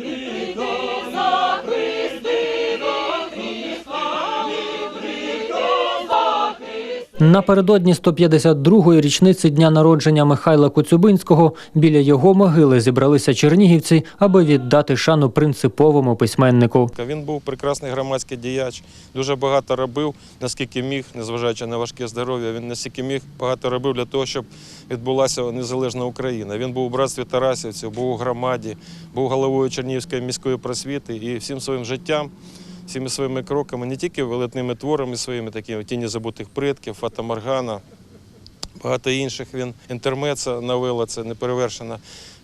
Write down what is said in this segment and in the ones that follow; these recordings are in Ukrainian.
Cristo. Напередодні 152-ї річниці дня народження Михайла Коцюбинського біля його могили зібралися чернігівці, аби віддати шану принциповому письменнику. Він був прекрасний громадський діяч, дуже багато робив, наскільки міг, незважаючи на важке здоров'я. Він наскільки міг багато робив для того, щоб відбулася незалежна Україна. Він був у братстві Тарасівців, був у громаді, був головою Чернігівської міської просвіти і всім своїм життям. Всіми своїми кроками, не тільки велетними творами своїми, такими тіні забутих предків, Фата Маргана, багато інших він інтермеца новела, це не перевершена.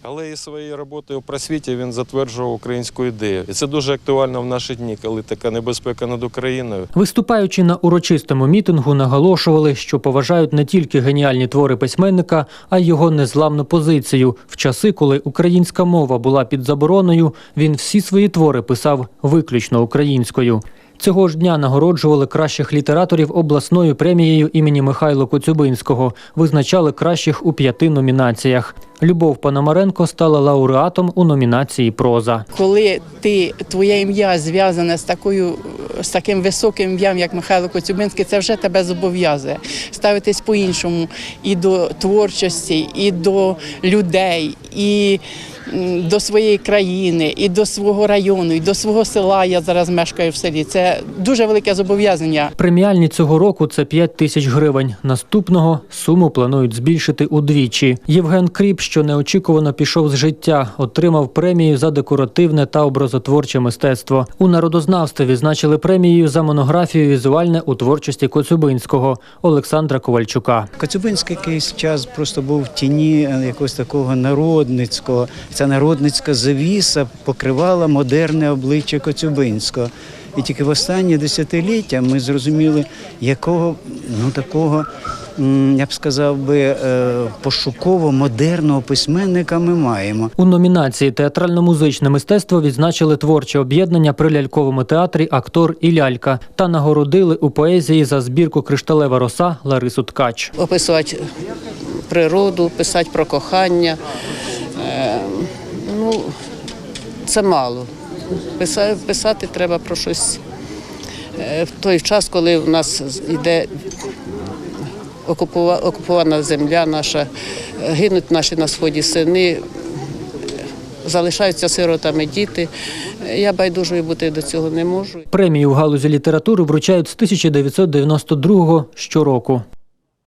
Але і своєю роботою у просвіті він затверджував українську ідею. І це дуже актуально в наші дні, коли така небезпека над Україною. Виступаючи на урочистому мітингу, наголошували, що поважають не тільки геніальні твори письменника, а й його незламну позицію. В часи, коли українська мова була під забороною, він всі свої твори писав виключно українською. Цього ж дня нагороджували кращих літераторів обласною премією імені Михайла Коцюбинського. Визначали кращих у п'яти номінаціях. Любов Пономаренко стала лауреатом у номінації Проза. коли ти твоє ім'я зв'язане з такою з таким високим ім'ям, як Михайло Коцюбинський, це вже тебе зобов'язує ставитись по-іншому і до творчості, і до людей, і до своєї країни, і до свого району, і до свого села. Я зараз мешкаю в селі. Це дуже велике зобов'язання. Преміальні цього року це 5 тисяч гривень. Наступного суму планують збільшити удвічі. Євген Кріп, що неочікувано пішов з життя, отримав премію за декоративне та образотворче мистецтво. У народознавстві відзначили премією за монографію Візуальне у творчості Коцюбинського Олександра Ковальчука. Коцюбинський якийсь час просто був в тіні е, якогось такого народницького. Ця народницька завіса покривала модерне обличчя Коцюбинського. І тільки в останні десятиліття ми зрозуміли, якого ну такого, я б сказав би, е, пошуково-модерного письменника ми маємо. У номінації Театрально-музичне мистецтво відзначили творче об'єднання при ляльковому театрі Актор і лялька та нагородили у поезії за збірку Кришталева роса Ларису Ткач. описувати природу, писати про кохання. Е, ну, це мало. Писати, треба про щось е, в той час, коли в нас йде окупована земля наша, е, гинуть наші на сході сини, залишаються сиротами діти. Е, Я байдужою бути до цього не можу. Премію в галузі літератури вручають з 1992 щороку.